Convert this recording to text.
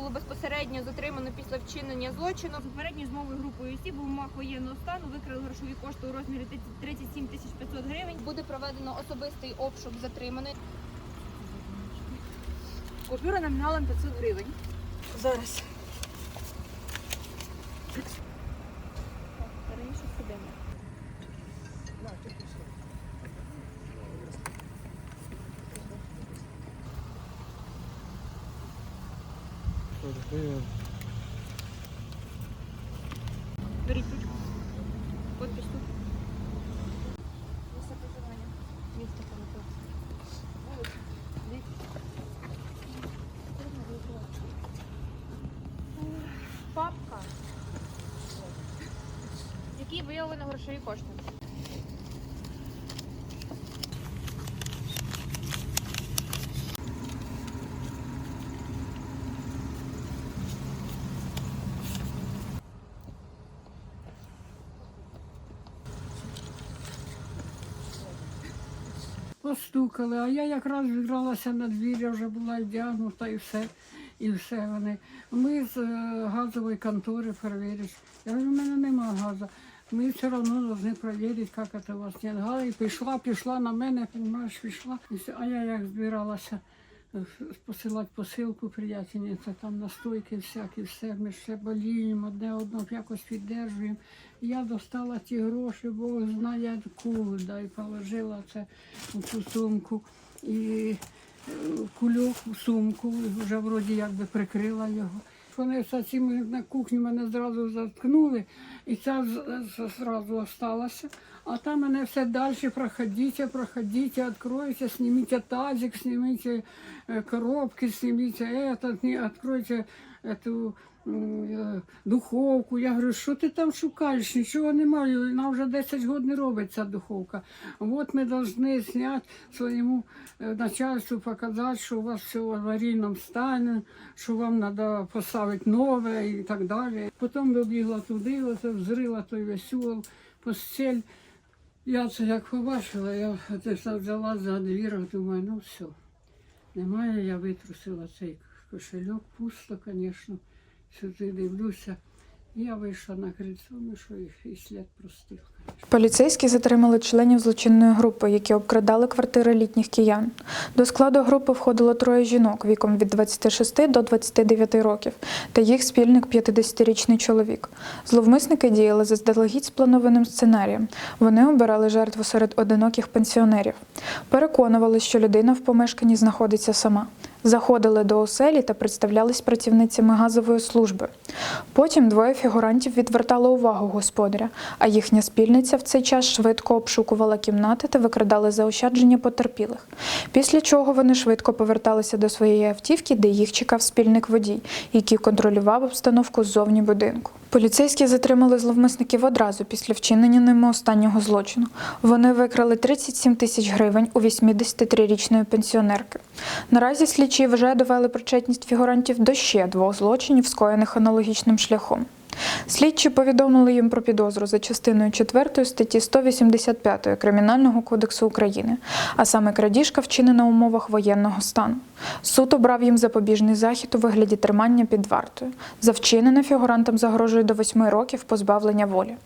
було безпосередньо затримано після вчинення злочину. Попередньо попередньою змовою групою осіб в умах воєнного стану викрили грошові кошти у розмірі 37 тисяч 500 гривень. Буде проведено особистий обшук затриманий. Купюра номіналом 500 гривень. Зараз. Беріть ручку. Подпись тут. Місце проживання. Місце Папка. В якій виявлено грошові кошти. Постукали, а я якраз зібралася на двір, вже була вдягнута і все. І все вони. Ми з е, газової контори перевірили. Я говорю, у мене немає газу. Ми все одно повинні перевірити, як це у вас нет газу. І пішла, пішла на мене, розумієш, пішла. А я як збиралася посилати посилку приятельниця, там настойки всякі, все, ми ще боліємо, одне одного якось піддержуємо. Я достала ті гроші, Бог знає куди, і положила це у цю сумку. І е, кульок у сумку, вже вроді якби прикрила його. Вони цим на кухні мене зразу заткнули, і ця зразу осталася. А там мене все далі проходіть, проходіть, відкройте, зніміть тазик, зніміть е, коробки, зніміть это, відкройте эту е, духовку. Я говорю, що ти там шукаєш? Нічого немає. Вона вже 10 років не робить ця духовка. От ми повинні зняти своєму е, начальству, показати, що у вас все в аварійному стані, що вам треба поставити нове і так далі. Потім добігла туди, взрила той весь угол, постель. Я це як побачила, я це взяла за двір, думаю, ну все. Немає, я витрусила цей кошельок, пусто, звісно. Сюди дивлюся. Я вийшла на крильцо, ну що їх і слід простив. Поліцейські затримали членів злочинної групи, які обкрадали квартири літніх киян. До складу групи входило троє жінок віком від 26 до 29 років та їх спільник 50-річний чоловік. Зловмисники діяли заздалегідь спланованим сценарієм. Вони обирали жертву серед одиноких пенсіонерів. Переконували, що людина в помешканні знаходиться сама. Заходили до оселі та представлялись працівницями газової служби. Потім двоє фігурантів відвертали увагу господаря, а їхня спільниця в цей час швидко обшукувала кімнати та викрадали заощадження потерпілих. Після чого вони швидко поверталися до своєї автівки, де їх чекав спільник водій, який контролював обстановку ззовні будинку. Поліцейські затримали зловмисників одразу після вчинення ними останнього злочину. Вони викрали 37 тисяч гривень у 83-річної пенсіонерки. Наразі слідчі вже довели причетність фігурантів до ще двох злочинів, скоєних аналогічним шляхом. Слідчі повідомили їм про підозру за частиною 4 статті 185 Кримінального кодексу України, а саме крадіжка вчинена у умовах воєнного стану. Суд обрав їм запобіжний захід у вигляді тримання під вартою. За вчинене фігурантам загрожує до 8 років позбавлення волі.